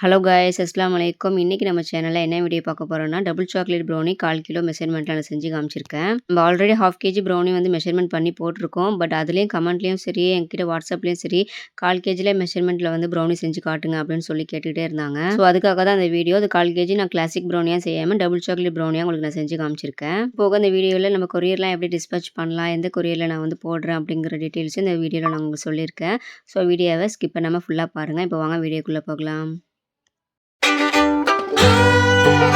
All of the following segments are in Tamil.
ஹலோ காய்ஸ் அஸ்லாம் வலைக்கம் இன்றைக்கி நம்ம சேனலில் என்ன வீடியோ பார்க்க போகிறோம்னா டபுள் சாக்லேட் ப்ரௌனி கால் கிலோ மெஷர்மெண்ட்டில் நான் செஞ்சு காமிச்சிருக்கேன். நம்ம ஆல்ரெடி ஹாஃப் கேஜி ப்ரௌனி வந்து மெஷர்மெண்ட் பண்ணி போட்டிருக்கோம். பட் அதுலேயும் கமெண்ட்லேயும் சரி என்கிட்ட வாட்ஸ்அப்லேயும் சரி கால் கேஜியில் மெஷர்மெண்ட்டில் வந்து ப்ரௌனி செஞ்சு காட்டுங்க அப்படின்னு சொல்லி கேட்டுகிட்டே இருந்தாங்க. ஸோ அதுக்காக தான் அந்த வீடியோ அது கால் கேஜி நான் கிளாசிக் ப்ரௌனியாக செய்யாமல் டபுள் சாக்லேட் ப்ரௌனியாக உங்களுக்கு நான் செஞ்சு காமிச்சிருக்கேன். போக அந்த வீடியோவில் நம்ம கொரியர்லாம் எப்படி டிஸ்பேச் பண்ணலாம் எந்த கொரியரில் நான் வந்து போடுறேன் அப்படிங்கிற டீட்டெயில்ஸும் இந்த வீடியோவில் நான் உங்களுக்கு சொல்லியிருக்கேன். ஸோ வீடியோவை ஸ்கிப் பண்ணாமல் ஃபுல்லாக பாருங்கள் இப்போ வாங்க வீடியோக்குள்ளே போகலாம். Yeah.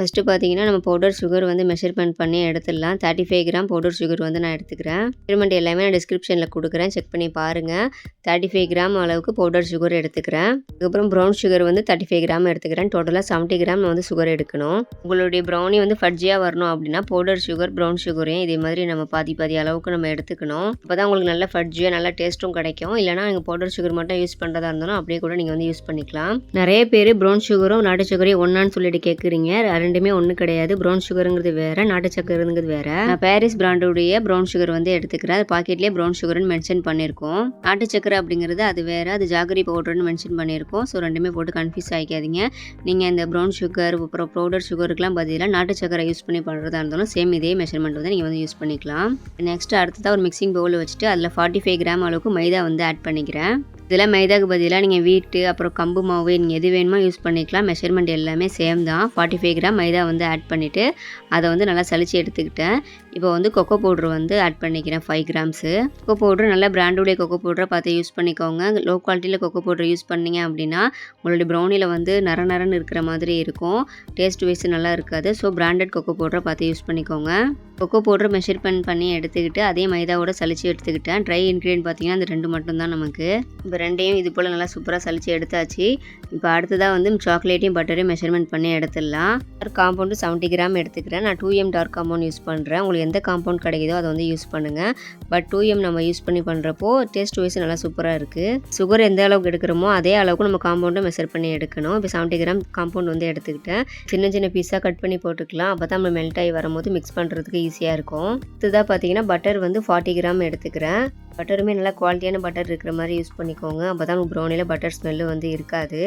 ஃபஸ்ட்டு பார்த்தீங்கன்னா நம்ம பவுடர் சுகர் வந்து மெஷர்மெண்ட் பண்ணி எடுத்துடலாம். Thirty five gram powder sugar வந்து நான் எடுத்துக்கிறேன். மெஷர்மெண்ட் எல்லாமே நான் டிஸ்கிரிப்ஷனில் கொடுக்குறேன். செக் பண்ணி பாருங்கள் தேர்ட்டி ஃபைவ் கிராம் அளவுக்கு பவுடர் சுகர் எடுத்துக்கிறேன். அதுக்கப்புறம் ப்ரௌன் சுகர் வந்து தேர்ட்டி ஃபைவ் கிராம் எடுத்துக்கிறேன் டோட்டலாக செவன்ட்டி கிராம் வந்து சுகர் எடுக்கணும். உங்களுடைய ப்ரௌனி வந்து ஃபட்ஜியாக வரணும் அப்படின்னா பவுடர் சுகர் ப்ரௌன் சுகரையும் இதே மாதிரி நம்ம பாதி பாதி அளவுக்கு நம்ம எடுத்துக்கணும். அப்போ தான் உங்களுக்கு நல்ல ஃபட்ஜியாக நல்ல டேஸ்ட்டும் கிடைக்கும். இல்லைனா நீங்கள் பவுடர் சுகர் மட்டும் யூஸ் பண்ணுறதா இருந்தாலும் அப்படியே கூட நீங்கள் வந்து யூஸ் பண்ணிக்கலாம். நிறைய பேர் ப்ரௌன் சுகரும் நாட்டு சுகரையும் ஒன்றான்னு சொல்லிட்டு கேட்குறீங்க ரெண்டுமே ஒன்று கிடையாது. ப்ரௌன் சுகருங்கிறது வேறு நாட்டு சக்கரைங்கிறது வேறு. நான் பாரிஸ் பிராண்டுடைய ப்ரௌன் சுகர் வந்து எடுத்துக்கிறேன். அது பாக்கெட்லேயே ப்ரௌன் சுகர்னு மென்ஷன் பண்ணியிருக்கோம். நாட்டு சக்கரை அப்படிங்கிறது அது வேறு அது ஜாகரி பவுடர்னு மென்ஷன் பண்ணியிருக்கோம். ஸோ ரெண்டுமே போட்டு கன்ஃபியூஸ் ஆகிக்காதீங்க நீங்கள் இந்த ப்ரௌன் சுகர் அப்புறம் பவுடர் சுகருக்குலாம் பதிலாக நாட்டு சக்கரை யூஸ் பண்ணி பண்ணுறதா இருந்தாலும் சேம் இதே மெஷர்மெண்ட் வந்து நீங்கள் வந்து யூஸ் பண்ணிக்கலாம். நெக்ஸ்ட் அடுத்ததாக ஒரு மிக்சிங் பவுலில் வச்சுட்டு அதில் ஃபார்ட்டி ஃபைவ் கிராம் அளவுக்கு மைதா வந்து ஆட் பண்ணிக்கிறேன். இதில் மைதாக்கு பதிலாக நீங்கள் வீட்டு அப்புறம் கம்பு மாவு நீங்கள் எது வேணுமோ யூஸ் பண்ணிக்கலாம். மெஷர்மெண்ட் எல்லாமே சேம் தான். ஃபார்ட்டி ஃபைவ் கிராம் மைதா வந்து ஆட் பண்ணிவிட்டு அதை வந்து நல்லா சளிச்சு எடுத்துக்கிட்டேன். இப்போ வந்து கொக்கோ பவுட்ரு வந்து ஆட் பண்ணிக்கிறேன் ஃபைவ் கிராம்ஸு கொக்கோ பவுட்ரு நல்லா பிராண்டுடைய கொக்கோ பவுட்ரை பார்த்து யூஸ் பண்ணிக்கோங்க. லோ குவாலிட்டியில் கொக்கோ பவுட்ரு யூஸ் பண்ணிங்க அப்படின்னா உங்களுடைய ப்ரௌனியில் வந்து நர நரன்னு இருக்கிற மாதிரி இருக்கும். டேஸ்ட் வைஸ் நல்லா இருக்காது. ஸோ பிராண்டட் கொக்கோ பவுட்ரை பார்த்து யூஸ் பண்ணிக்கோங்க. கொக்கோ பவுட்ரு மெஷர்மெண்ட் பண்ணி எடுத்துக்கிட்டு அதே மைதாவோட சளிச்சு எடுத்துக்கிட்டேன். ட்ரை இன்க்ரீடியன்ட் பார்த்தீங்கன்னா அந்த ரெண்டு மட்டும் தான் நமக்கு. இப்போ ரெண்டையும் இது போல் நல்லா சூப்பராக சளிச்சு எடுத்தாச்சு. இப்போ அடுத்ததாக வந்து சாக்லேட்டையும் பட்டரையும் மெஷர்மெண்ட் பண்ணி எடுத்துடலாம். காம்பவுண்டு செவன்ட்டி கிராம் எடுத்துக்கிறேன். நான் two M dark compound use பண்ணுறேன் உங்களுக்கு எந்த காம்பவுண்ட் கிடைக்குதோ அதை வந்து யூஸ் பண்ணுங்கள் பட் டூ எம் நம்ம யூஸ் பண்ணி பண்ணுறப்போ டேஸ்ட் வைஸ் நல்லா சூப்பராக இருக்குது சுகர் எந்த அளவுக்கு எடுக்கிறோமோ அதே அளவுக்கு நம்ம காம்பவுண்டை மெஷர் பண்ணி எடுக்கணும். இப்போ செவன்ட்டி கிராம் காம்பவுண்ட் வந்து எடுத்துக்கிட்டேன். சின்ன சின்ன பீஸாக கட் பண்ணி போட்டுக்கலாம். அப்போ தான் நம்ம மெல்ட் ஆகி வரும்போது மிக்ஸ் பண்ணுறதுக்கு ஈஸியாக இருக்கும். இதுதான் பார்த்தீங்கன்னா பட்டர் வந்து ஃபார்ட்டி கிராம் எடுத்துக்கிறேன். பட்டருமே நல்லா குவாலிட்டியான பட்டர் இருக்கிற மாதிரி யூஸ் பண்ணிக்கோங்க. அப்போ தான் ப்ரௌனியில் பட்டர் ஸ்மெல்லு வந்து இருக்காது.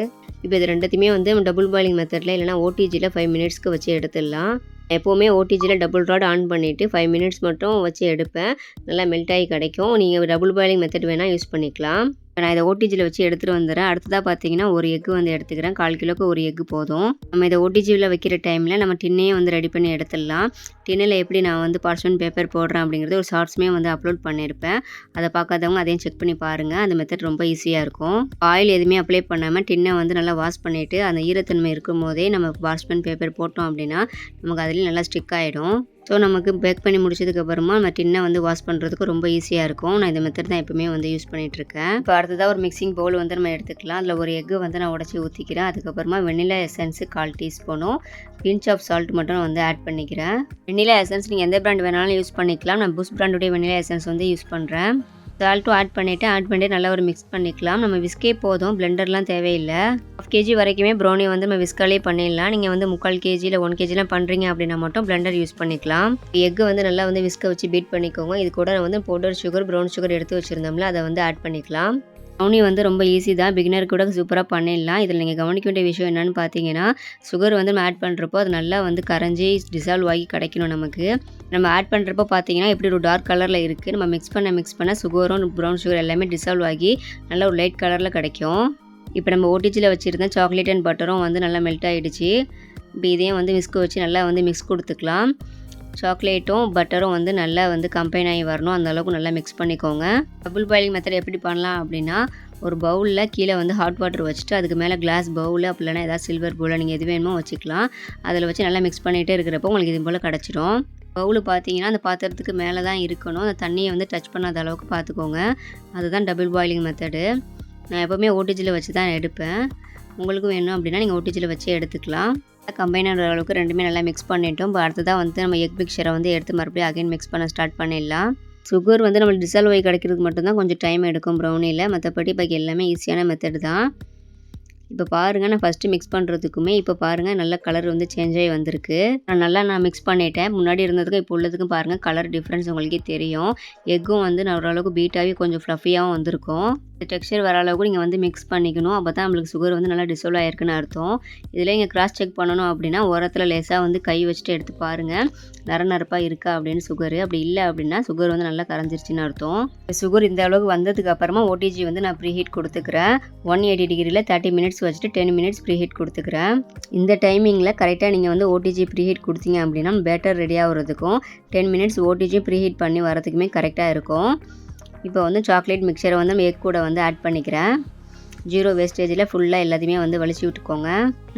இப்போ இது ரெண்டுத்தையுமே வந்து டபுள் பாயிலிங் மெத்தடில் இல்லைனா ஓடிஜியில் ஃபைவ் மினிட்ஸ்க்கு வச்சு எடுத்துடலாம். எப்போவுமே ஓடிஜியில் டபுள் ராட் ஆன் பண்ணிவிட்டு ஃபைவ் மினிட்ஸ் மட்டும் வச்சு எடுப்பேன். நல்லா மெல்ட் ஆகி கிடைக்கும். நீங்கள் டபுள் பாயிலிங் மெத்தட் வேணால் யூஸ் பண்ணிக்கலாம். நான் இதை ஓடிஜியில் வச்சு எடுத்துகிட்டு வந்துடுறேன். அடுத்ததாக பார்த்தீங்கன்னா ஒரு எக்கு வந்து எடுத்துக்கிறேன். கால் கிலோக்கு ஒரு எக்கு போதும். நம்ம இதை ஓடிஜியில் வைக்கிற டைமில் நம்ம டின்னையே வந்து ரெடி பண்ணி எடுத்துடலாம். டின்னில் எப்படி நான் வந்து பார்ச்மெண்ட் பேப்பர் போடுறேன் அப்படிங்கிறது ஒரு ஷார்ட்ஸுமே வந்து அப்லோட் பண்ணியிருப்பேன். அதை பார்க்காதவங்க அதையும் செக் பண்ணி பாருங்கள் அந்த மெத்தட் ரொம்ப ஈஸியாக இருக்கும். ஆயில் எதுவுமே அப்ளை பண்ணாமல் டின்னை வந்து நல்லா வாஷ் பண்ணிவிட்டு அந்த ஈரத்தன்மை இருக்கும் போதே நம்ம பார்ச்மெண்ட் பேப்பர் போட்டோம் அப்படின்னா நமக்கு அதுலேயும் நல்லா ஸ்டிக் ஆகிடும் ஸோ நமக்கு பேக் பண்ணி முடிச்சதுக்கப்புறமா நம்ம டின்னை வந்து வாஷ் பண்ணுறதுக்கு ரொம்ப ஈஸியாக இருக்கும். நான் இந்த மெத்தட் தான் எப்பவுமே வந்து யூஸ் பண்ணிகிட்ருக்கேன் இப்போ அடுத்ததாக ஒரு மிக்சிங் பவுல் வந்து நம்ம எடுத்துக்கலாம். அதில் ஒரு எக்கு வந்து நான் உடச்சி ஊற்றிக்கிறேன் அதுக்கப்புறமா வெண்ணிலா எசன்ஸு கால் டீஸ்பூனும் பிஞ்ச் ஆஃப் சால்ட் மட்டும் நான் வந்து ஆட் பண்ணிக்கிறேன். வெண்ணிலா எசன்ஸ் நீங்கள் எந்த பிராண்ட் வேணாலும் யூஸ் பண்ணிக்கலாம். நான் புஷ் பிராண்டுடைய வெண்ணிலா எசன்ஸ் வந்து யூஸ் பண்ணுறேன் சால்ட்டும் ஆட் பண்ணிவிட்டு ஆட் பண்ணிட்டு நல்லா ஒரு மிக்ஸ் பண்ணிக்கலாம். நம்ம விஸ்கே போதும் பிளெண்டர்லாம் தேவையில்லை. ஹாஃப் கேஜி வரைக்குமே ப்ரௌனி வந்து நம்ம விஸ்காலே பண்ணிடலாம். நீங்கள் வந்து முக்கால் கேஜி இல்லை ஒன் கேஜிலாம் பண்ணுறீங்க அப்படின்னா மட்டும் பிளெண்டர் யூஸ் பண்ணிக்கலாம். எக்கு வந்து நல்லா வந்து விஸ்க வச்சு பீட் பண்ணிக்கோங்க. இது கூட வந்து பவுடர் சுகர் ப்ரௌன் சுகர் எடுத்து வச்சுருந்தோம்ல அதை வந்து ஆட் பண்ணிக்கலாம். ப்ரௌனி வந்து ரொம்ப ஈஸி தான். பிகினர் கூட சூப்பராக பண்ணிடலாம். இதில் நீங்கள் கவனிக்க வேண்டிய விஷயம் என்னென்னு பார்த்தீங்கன்னா சுகர் வந்து நம்ம ஆட் பண்ணுறப்போ அது நல்லா வந்து கரைஞ்சி டிசால்வ் ஆகி கிடைக்கணும் நமக்கு. நம்ம ஆட் பண்ணுறப்போ பார்த்தீங்கன்னா எப்படி ஒரு டார்க் கலரில் இருக்குது நம்ம மிக்ஸ் பண்ண மிக்ஸ் பண்ண சுகரும் ப்ரௌன் சுகர் எல்லாமே டிசால்வ் ஆகி நல்லா ஒரு லைட் கலரில் கிடைக்கும். இப்போ நம்ம ஓடிஜியில் வச்சுருந்த சாக்லேட் அண்ட் பட்டரும் வந்து நல்லா மெல்ட் ஆகிடுச்சு இப்போ இதையும் வந்து மிஸ்க்கு வச்சு நல்லா வந்து மிக்ஸ் கொடுத்துக்கலாம். சாக்லேட்டும் பட்டரும் வந்து நல்லா வந்து கம்பைன் ஆகி வரணும். அந்த அளவுக்கு நல்லா மிக்ஸ் பண்ணிக்கோங்க. டபுள் பாயிலிங் மெத்தட் எப்படி பண்ணலாம் அப்படின்னா ஒரு பவுலில் கீழே வந்து ஹாட் வாட்டர் வச்சுட்டு அதுக்கு மேலே கிளாஸ் பவுல் அப்படி இல்லைனா ஏதாவது சில்வர் பவுலில் நீங்கள் எது வேணுமோ வச்சுக்கலாம். அதில் வச்சு நல்லா மிக்ஸ் பண்ணிகிட்டே இருக்கிறப்போ உங்களுக்கு இது போல் கிடச்சிடும் பவுல் பார்த்தீங்கன்னா அந்த பாத்திரத்துக்கு மேலே தான் இருக்கணும். அந்த தண்ணியை வந்து டச் பண்ணாத அளவுக்கு பார்த்துக்கோங்க. அதுதான் டபுள் பாயிலிங் மெத்தடு நான் எப்போவுமே ஓடிஜியில் வச்சு தான் எடுப்பேன். உங்களுக்கும் வேணும் அப்படின்னா நீங்கள் ஓட்டிச்சில் வச்சு எடுத்துக்கலாம். கம்பைன் அளவுக்கு ரெண்டுமே நல்லா மிக்ஸ் பண்ணிட்டோம். இப்போ அடுத்ததாக வந்து நம்ம எக் மிக்சரை வந்து எடுத்து மறுபடியும் அகைன் மிக்ஸ் பண்ண ஸ்டார்ட் பண்ணிடலாம். சுகர் வந்து நம்மளுக்கு டிசால்வ் ஆகி கிடைக்கிறதுக்கு மட்டும்தான் கொஞ்சம் டைம் எடுக்கும். ப்ரௌனியில் மற்றபடி பாக்கி எல்லாமே ஈஸியான மெத்தட் தான். இப்போ பாருங்கள் நான் ஃபஸ்ட்டு மிக்ஸ் பண்ணுறதுக்குமே இப்போ பாருங்கள் நல்ல கலர் வந்து சேஞ்ச் ஆகி வந்திருக்கு. நான் நல்லா நான் மிக்ஸ் பண்ணிட்டேன். முன்னாடி இருந்ததுக்கும் இப்போ உள்ளதுக்கும் பாருங்கள் கலர் டிஃப்ரென்ஸ் உங்களுக்கே தெரியும். எக்கும் வந்து நான் ஓரளவுக்கு பீட்டாகவே கொஞ்சம் ஃப்ளஃபியாகவும் வந்திருக்கும். இந்த டெக்ஸ்சர் வர அளவுக்கு நீங்கள் வந்து மிக்ஸ் பண்ணிக்கணும். அப்போ தான் நம்மளுக்கு சுகர் வந்து நல்லா டிசோல்வ் ஆயிருக்குன்னு அர்த்தம். இதில் இங்கே கிராஸ் செக் பண்ணணும் அப்படின்னா உரத்தில் லேசாக வந்து கை வச்சுட்டு எடுத்து பாருங்கள் நர நரப்பாக இருக்கா அப்படின்னு சுகர் அப்படி இல்லை அப்படின்னா சுகர் வந்து நல்லா கரைஞ்சிருச்சுன்னு அர்த்தம். சுகர் இந்த அளவுக்கு வந்ததுக்கு அப்புறமா ஓடிஜி வந்து நான் ப்ரீ ஹீட் கொடுத்துக்கிறேன். ஒன் எயிட்டி டிகிரியில் தேர்ட்டி மினிட்ஸ் வச்சுட்டு டென் மினிட்ஸ் ப்ரீ ஹீட் கொடுத்துக்கிறேன். இந்த டைமிங்கில் கரெக்டாக நீங்கள் வந்து ஓடிஜி ப்ரீ ஹீட் கொடுத்தீங்க அப்படின்னா பேட்டர் ரெடி ஆகிறதுக்கும் ten minutes OTG preheat பண்ணி வரதுக்குமே கரெக்டாக இருக்கும். இப்போ வந்து சாக்லேட் மிக்சரை வந்து நம்ம எக் கூட வந்து ஆட் பண்ணிக்கிறேன். ஜீரோ வேஸ்டேஜில் ஃபுல்லாக எல்லாத்தையுமே வந்து வலிச்சு விட்டுக்கோங்க.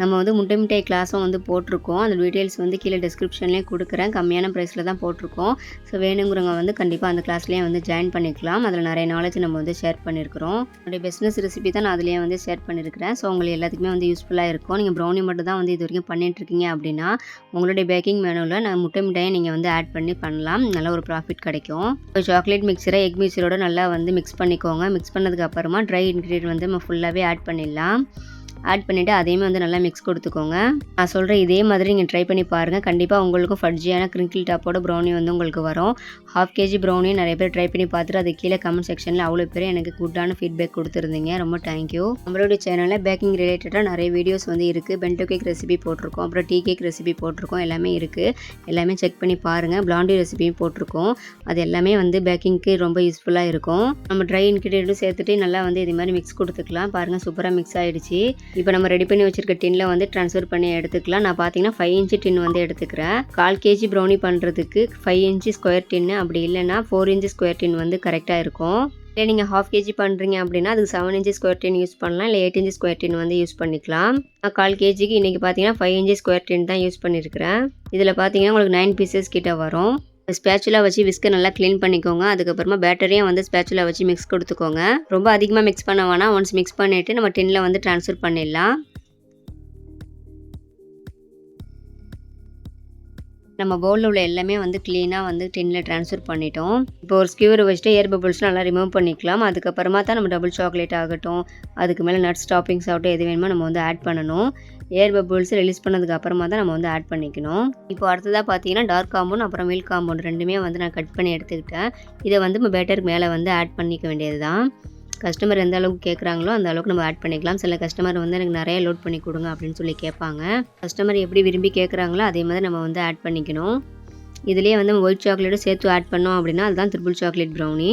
நம்ம வந்து முட்டை மிட்டாய் கிளாஸும் வந்து போட்டிருக்கோம். அந்த டீட்டெயில்ஸ் வந்து கீழே டிஸ்கிரிப்ஷன்லேயே கொடுக்குறேன். கம்மியான ப்ரைஸில் தான் போட்டிருக்கோம். ஸோ வேணுங்கிறவங்க வந்து கண்டிப்பாக அந்த கிளாஸ்லேயே வந்து ஜாயின் பண்ணிக்கலாம். அதில் நிறைய நாலேஜ் நம்ம வந்து ஷேர் பண்ணியிருக்கிறோம் என்னுடைய பிஸ்னஸ் ரெசிபி தான் நான் அதுலேயே வந்து ஷேர் பண்ணியிருக்கிறேன் ஸோ உங்களுக்கு எல்லாத்துக்குமே வந்து யூஸ்ஃபுல்லாக இருக்கும். நீங்கள் ப்ரௌனி மட்டும் தான் வந்து இது வரைக்கும் பண்ணிட்டுருக்கீங்க அப்படின்னா உங்களுடைய பேக்கிங் மேனுவில் நான் முட்டை மிட்டாயை நீங்கள் வந்து ஆட் பண்ணி பண்ணலாம். நல்ல ஒரு ப்ராஃபிட் கிடைக்கும். இப்போ சாக்லேட் மிக்சரை எக் மிக்சரோட நல்லா வந்து மிக்ஸ் பண்ணிக்கோங்க. மிக்ஸ் பண்ணதுக்கு அப்புறமா ட்ரை இன்க்ரீடியன்ட் வந்து நம்ம ஃபுல் ஃபுல்லாகவே ஆட் பண்ணிடலாம். ஆட் பண்ணிவிட்டு அதையுமே வந்து நல்லா மிக்ஸ் கொடுத்துக்கோங்க. நான் சொல்கிறேன் இதே மாதிரி நீங்கள் ட்ரை பண்ணி பாருங்கள் கண்டிப்பாக உங்களுக்கும் ஃபட்ஜியான கிரிங்கிள் டாப்போட ப்ரௌனி வந்து உங்களுக்கு வரும். ஹாஃப் கேஜி ப்ரௌனி நிறைய பேர் ட்ரை பண்ணி பார்த்துட்டு அது கீழே கமெண்ட் செக்ஷனில் அவ்வளோ பேர் எனக்கு குட்டான ஃபீட்பேக் கொடுத்துருந்தீங்க. ரொம்ப தேங்க்யூ நம்மளுடைய சேனலில் பேக்கிங் ரிலேட்டடாக நிறைய வீடியோஸ் வந்து இருக்குது பென்டோ கேக் ரெசிபி போட்டிருக்கோம். அப்புறம் டீ கேக் ரெசிபி போட்டிருக்கோம். எல்லாமே இருக்குது எல்லாமே செக் பண்ணி பாருங்கள் பிளாண்டி ரெசிபியும் போட்டிருக்கோம். அது எல்லாமே வந்து பேக்கிங்க்கு ரொம்ப யூஸ்ஃபுல்லாக இருக்கும். நம்ம ட்ரை இன்க்ரீடியண்ட்டும் சேர்த்துட்டு நல்லா வந்து இது மாதிரி மிக்ஸ் கொடுத்துக்கலாம். பாருங்கள் சூப்பராக மிக்ஸ் ஆகிடுச்சு இப்போ நம்ம ரெடி பண்ணி வச்சிருக்க டின்ல வந்து ட்ரான்ஸ்ஃபர் பண்ணி எடுத்துக்கலாம். நான் பார்த்தீங்கன்னா ஃபைவ் இன்ச்சு டின் வந்து எடுத்துக்கிறேன். கால் கேஜி ப்ரௌனி பண்ணுறதுக்கு ஃபைவ் இன்ச்சு ஸ்கொயர் டின்னு அப்படி இல்லைன்னா ஃபோர் இன்ச்சு ஸ்கொயர் டின் வந்து கரெக்டாக இருக்கும். இல்லை நீங்கள் ஹாஃப் கேஜி பண்ணுறீங்க அப்படின்னா அதுக்கு seven inch square tin use பண்ணலாம். இல்லை எயிட் இன்ச்சு ஸ்கொயர் டின் வந்து யூஸ் பண்ணிக்கலாம். நான் கால் கேஜிக்கு இன்றைக்கி பார்த்தீங்கன்னா ஃபைவ் இன்ச்சு ஸ்கொயர் டின் தான் யூஸ் பண்ணியிருக்கிறேன் இதில் பார்த்தீங்கன்னா உங்களுக்கு நைன் பீசஸ் கிட்ட வரும். ஸ்பேச்சுலா வச்சு விஸ்கை நல்லா க்ளீன் பண்ணிக்கோங்க. அதுக்கப்புறமா பேட்டரியும் வந்து ஸ்பேச்சுலா வச்சு மிக்ஸ் கொடுத்துக்கோங்க. ரொம்ப அதிகமாக மிக்ஸ் பண்ண வேணாம். ஒன்ஸ் மிக்ஸ் பண்ணிவிட்டு நம்ம டின்னில் வந்து ட்ரான்ஸ்ஃபர் பண்ணிடலாம். நம்ம பவுலில் உள்ள எல்லாமே வந்து க்ளீனாக வந்து டின்னில் ட்ரான்ஸ்ஃபர் பண்ணிட்டோம். இப்போ ஒரு ஸ்கியூர் வச்சுட்டு ஏர் பபிள்ஸ் நல்லா ரிமூவ் பண்ணிக்கலாம். அதுக்கப்புறமா தான் நம்ம டபுள் சாக்லேட் ஆகட்டும். அதுக்கு மேலே நட்ஸ் டாப்பிங்ஸ் ஆகட்டும் எது வேணுமோ நம்ம வந்து ஆட் பண்ணணும். ஏர் பபிள்ஸ் ரிலீஸ் பண்ணதுக்கு அப்புறமா தான் நம்ம வந்து ஆட் பண்ணிக்கணும். இப்போ அடுத்ததாக பார்த்தீங்கன்னா டார்க் காம்பவுண்ட் அப்புறம் மில்க் காம்பவுண்ட் ரெண்டுமே வந்து நான் கட் பண்ணி எடுத்துக்கிட்டேன். இதை வந்து நம்ம பேட்டருக்கு மேலே வந்து ஆட் பண்ணிக்க வேண்டியது தான் கஸ்டமர் எந்த அளவுக்கு கேட்குறாங்களோ அந்த அளவுக்கு நம்ம ஆட் பண்ணிக்கலாம். சில கஸ்டமர் வந்து எனக்கு நிறைய லோட் பண்ணி கொடுங்க அப்படின்னு சொல்லி கேட்பாங்க. கஸ்டமர் எப்படி விரும்பி கேட்குறாங்களோ அதே மாதிரி நம்ம வந்து ஆட் பண்ணிக்கணும். இதுலேயே வந்து ஒயிட் சாக்லேட்டும் சேர்த்து ஆட் பண்ணோம் அப்படின்னா அதுதான் ட்ரிபிள் சாக்லேட் ப்ரௌனி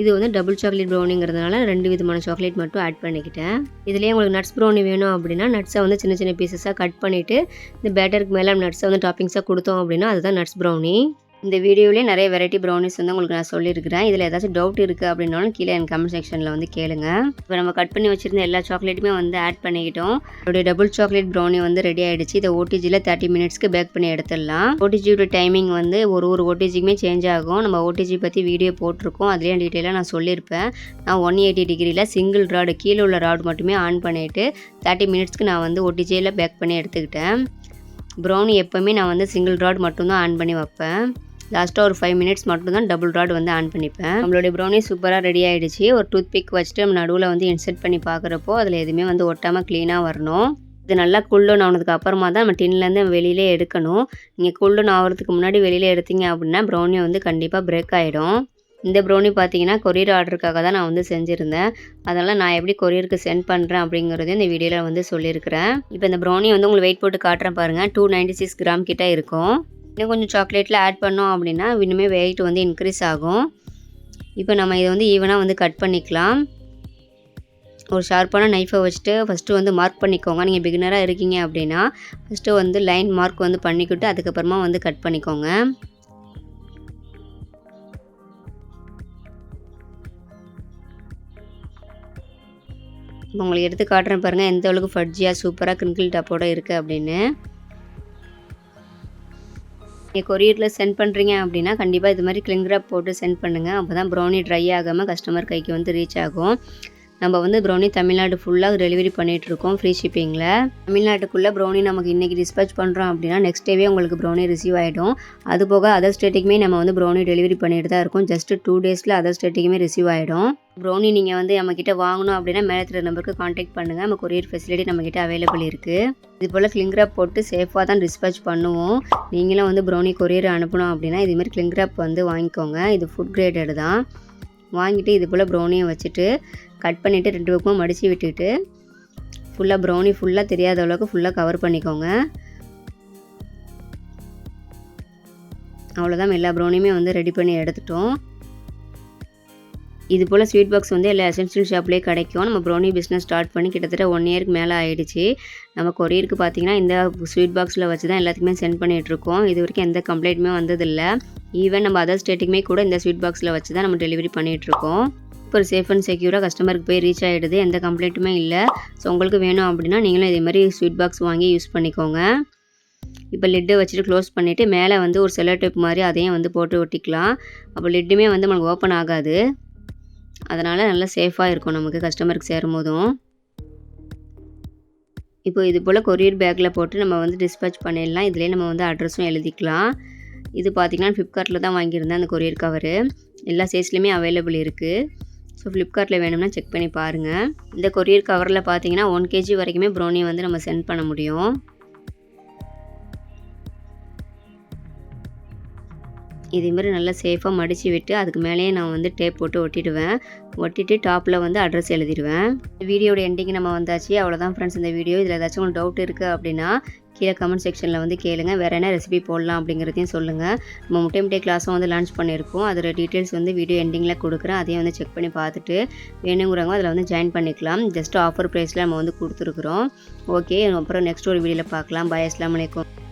இது வந்து டபுள் சாக்லேட் ப்ரௌனிங்கிறதுனால ரெண்டு விதமான சாக்லேட் மட்டும் ஆட் பண்ணிக்கிட்டேன். இதுலேயே உங்களுக்கு நட்ஸ் ப்ரௌனி வேணும் அப்படின்னா நட்ஸை வந்து சின்ன சின்ன பீசஸாக கட் பண்ணிவிட்டு இந்த பேட்டருக்கு மேலே நட்ஸை வந்து டாப்பிங்ஸாக கொடுத்தோம் அப்படின்னா அதுதான் நட்ஸ் ப்ரௌனி இந்த வீடியோவிலே நிறைய வெரைட்டி ப்ரௌனிஸ் வந்து உங்களுக்கு நான் சொல்லியிருக்கிறேன். இதில் ஏதாச்சும் டவுட் இருக்குது அப்படின்னாலும் கீழே எனக்கு கமெண்ட் செக்ஷனில் வந்து கேளுங்க. இப்போ நம்ம கட் பண்ணி வச்சுருந்த எல்லா சாக்லேட்டுமே வந்து ஆட் பண்ணிக்கிட்டோம். அதோடைய டபுள் சாக்லேட் ப்ரௌனி வந்து ரெடி ஆகிடுச்சு இதை ஓடிஜியில் தேர்ட்டி மினிட்ஸ்க்கு பேக் பண்ணி எடுத்துடலாம். ஓடிஜியோட டைமிங் வந்து ஒரு ஒரு ஓடிஜிக்குமே சேஞ்ச் ஆகும். நம்ம ஓடிஜி பற்றி வீடியோ போட்டிருக்கோம். அதுலேயும் டீட்டெயிலாக நான் சொல்லியிருப்பேன். நான் ஒன் எயிட்டி டிகிரியில் சிங்கிள் ராடு கீழே உள்ள ராடு மட்டுமே ஆன் பண்ணிவிட்டு தேர்ட்டி மினிட்ஸ்க்கு நான் வந்து ஓடிஜியில் பேக் பண்ணி எடுத்துக்கிட்டேன். ப்ரௌனி எப்போவுமே நான் வந்து சிங்கிள் ராட் மட்டும்தான் ஆன் பண்ணி வைப்பேன். லாஸ்ட்டாக ஒரு ஃபைவ் மினிட்ஸ் மட்டும் தான் டபுள் ராட் வந்து ஆன் பண்ணிப்பேன். நம்மளுடைய ப்ரௌனி சூப்பராக ரெடி ஆகிடுச்சு ஒரு டூத் பிக் வச்சுட்டு நம்ம நடுவில் வந்து இன்செர்ட் பண்ணி பார்க்குறப்போ அதில் எதுவுமே வந்து ஒட்டாமல் க்ளீனாக வரணும். இது நல்லா குள்ளன் ஆனதுக்கு அப்புறமா தான் நம்ம டின்லேருந்து வெளியிலே எடுக்கணும். நீங்கள் குள்ளன் ஆகிறதுக்கு முன்னாடி வெளியில் எடுத்தீங்க அப்படின்னா ப்ரௌனி வந்து கண்டிப்பாக பிரேக் ஆகிடும் இந்த ப்ரௌனி பார்த்தீங்கன்னா கொரியர் ஆர்டருக்காக தான் நான் வந்து செஞ்சுருந்தேன். அதனால் நான் எப்படி கொரியருக்கு சென்ட் பண்ணுறேன் அப்படிங்கிறதையும் இந்த வீடியோவில் வந்து சொல்லியிருக்கிறேன். இப்போ இந்த ப்ரௌனி வந்து உங்களுக்கு வெயிட் போட்டு காட்டுறேன் பாருங்கள் டூ நைன்ட்டி சிக்ஸ் கிராம் கிட்டே இருக்கும். இன்னும் கொஞ்சம் சாக்லேட்டில் ஆட் பண்ணோம் அப்படின்னா இன்னுமே வெயிட் வந்து இன்க்ரீஸ் ஆகும். இப்போ நம்ம இதை வந்து ஈவனாக வந்து கட் பண்ணிக்கலாம். ஒரு ஷார்ப்பான நைஃபை வச்சுட்டு ஃபஸ்ட்டு வந்து மார்க் பண்ணிக்கோங்க. நீங்கள் பிகினராக இருக்கீங்க அப்படின்னா ஃபஸ்ட்டு வந்து லைன் மார்க் வந்து பண்ணிக்கிட்டு அதுக்கப்புறமா வந்து கட் பண்ணிக்கோங்க. உங்களுக்கு எடுத்து காட்டுறேன் பாருங்கள் எந்த அளவுக்கு ஃபட்ஜியாக சூப்பராக கிரிங்கிள் டாப்போட இருக்குது அப்படின்னு. நீங்கள் கொரியரில் சென்ட் பண்ணுறீங்க அப்படின்னா கண்டிப்பாக இது மாதிரி கிளிங்க்ராப் போட்டு சென்ட் பண்ணுங்கள் அப்போ தான் ப்ரௌனி ட்ரை ஆகாமல் கஸ்டமர் கைக்கு வந்து ரீச் ஆகும். நம்ம வந்து ப்ரௌனி தமிழ்நாடு ஃபுல்லாக டெலிவரி பண்ணிகிட்ருக்கோம் ஃப்ரீ ஷிப்பிங்கில் தமிழ்நாட்டுக்குள்ளே ப்ரௌனி நமக்கு இன்றைக்கி டிஸ்பேச் பண்ணுறோம் அப்படின்னா நெக்ஸ்ட் டேவே உங்களுக்கு ப்ரௌனி ரிசீவ் ஆகிடும் அது போக அதர் ஸ்டேட்டுக்குமே நம்ம வந்து ப்ரௌனி டெலிவரி பண்ணிட்டு தான் இருக்கோம். ஜஸ்ட்டு டூ டேஸில் அதர் ஸ்டேட்டுக்குமே ரிசீவ் ஆகிடும் ப்ரௌனி நீங்கள் வந்து நம்மக்கிட்ட வாங்கணும் அப்படின்னா மேலே நம்பருக்கு காண்டாக்ட் பண்ணுங்கள் நம்ம கொரியர் ஃபெசிலிட்டி நம்மக்கிட்ட அவைலபிள் இருக்குது இது போல் கிளிங்க்ராப் போட்டு சேஃபாக தான் டிஸ்பேச் பண்ணுவோம். நீங்களும் வந்து ப்ரௌனி கொரியர் அனுப்பணும் அப்படின்னா இதுமாரி கிளிங்க்ராப் வந்து வாங்கிக்கோங்க. இது ஃபுட் கிரேடட் தான். வாங்கிட்டு இது போல் ப்ரௌனியை வச்சுட்டு கட் பண்ணிவிட்டு ரெண்டு பக்கமும் மடித்து விட்டுட்டு ஃபுல்லாக ப்ரௌனி ஃபுல்லாக தெரியாத அளவுக்கு ஃபுல்லாக கவர் பண்ணிக்கோங்க. அவ்வளோதான் எல்லா ப்ரௌனியுமே வந்து ரெடி பண்ணி எடுத்துட்டோம். இது போல் ஸ்வீட் பாக்ஸ் வந்து எல்லா எசென்ஷியல் ஷாப்லேயே கிடைக்கும். நம்ம ப்ரௌனி பிஸ்னஸ் ஸ்டார்ட் பண்ணி கிட்டத்தட்ட ஒன் இயருக்கு மேலே ஆயிடுச்சு. நம்ம கொரியருக்கு பார்த்தீங்கன்னா இந்த ஸ்வீட் பாக்ஸில் வச்சு தான் எல்லாத்துக்குமே சென்ட் பண்ணிகிட்ருக்கோம் இது வரைக்கும் எந்த கம்ப்ளைண்ட்டுமே வந்ததில்லை. ஈவன் நம்ம அதர் ஸ்டேட்டுக்குமே கூட இந்த ஸ்வீட் பாக்ஸில் வச்சு தான் நம்ம டெலிவரி பண்ணிகிட்ருக்கோம் இப்போ சேஃப் அண்ட் செக்யூராக கஸ்டமருக்கு போய் ரீச் ஆகிடுது எந்த கம்ப்ளைண்ட்டுமே இல்லை. ஸோ உங்களுக்கு வேணும் அப்படின்னா நீங்களும் இதே மாதிரி ஸ்வீட் பாக்ஸ் வாங்கி யூஸ் பண்ணிக்கோங்க. இப்போ லிட்டை வச்சுட்டு க்ளோஸ் பண்ணிவிட்டு மேலே வந்து ஒரு செல்லோ டேப் மாதிரி அதையும் வந்து போட்டு ஒட்டிக்கலாம். அப்போ லிட்டுமே வந்து நம்மளுக்கு ஓப்பன் ஆகாது. அதனால் நல்லா சேஃபாக இருக்கும் நமக்கு கஸ்டமருக்கு சேரும் போதும். இப்போ இது போல் கொரியர் பேக்கில் போட்டு நம்ம வந்து டிஸ்பேச் பண்ணிடலாம். இதிலே நம்ம வந்து அட்ரஸும் எழுதிக்கலாம். இது பார்த்திங்கன்னா ஃப்ளிப்கார்ட்டில் தான் வாங்கியிருந்தேன் அந்த கொரியர் கவரு எல்லா சைஸ்லேயுமே அவைலபிள் இருக்குது ஸோ ஃப்ளிப்கார்ட்டில் வேணும்னா செக் பண்ணி பாருங்கள் இந்த கொரியர் கவரில் பார்த்தீங்கன்னா ஒன் கேஜி வரைக்குமே ப்ரௌனி வந்து நம்ம சென்ட் பண்ண முடியும். இதே மாதிரி நல்லா சேஃபாக மடித்து விட்டு அதுக்கு மேலேயே நான் வந்து டேப் போட்டு ஒட்டிடுவேன். ஒட்டிட்டு டாப்பில் வந்து அட்ரஸ் எழுதிடுவேன். வீடியோட எண்டிங் நம்ம வந்தாச்சு. அவ்வளோதான் ஃப்ரெண்ட்ஸ் இந்த வீடியோ இதில் ஏதாச்சும் உங்களுக்கு டவுட் இருக்குது அப்படின்னா கீழே கமெண்ட் செக்ஷனில் வந்து கேளுங்க. வேறு என்ன ரெசிபி போடலாம் அப்படிங்கிறதையும் சொல்லுங்கள் நம்ம முட்டை முட்டை கிளாஸும் வந்து லான்ச் பண்ணியிருக்கோம். அதோட டீட்டெயில்ஸ் வந்து வீடியோ எண்டிங்கில் கொடுக்குறேன். அதையும் வந்து செக் பண்ணி பார்த்துட்டு வேணுங்கிறவங்க அதில் வந்து ஜாயின் பண்ணிக்கலாம். ஜஸ்ட் ஆஃபர் ப்ரைஸில் நம்ம வந்து கொடுத்துருக்குறோம். ஓகே அப்புறம் நெக்ஸ்ட் ஒரு வீடியோவில் பார்க்கலாம். பாய் அஸ்லாம் வலைக்கம்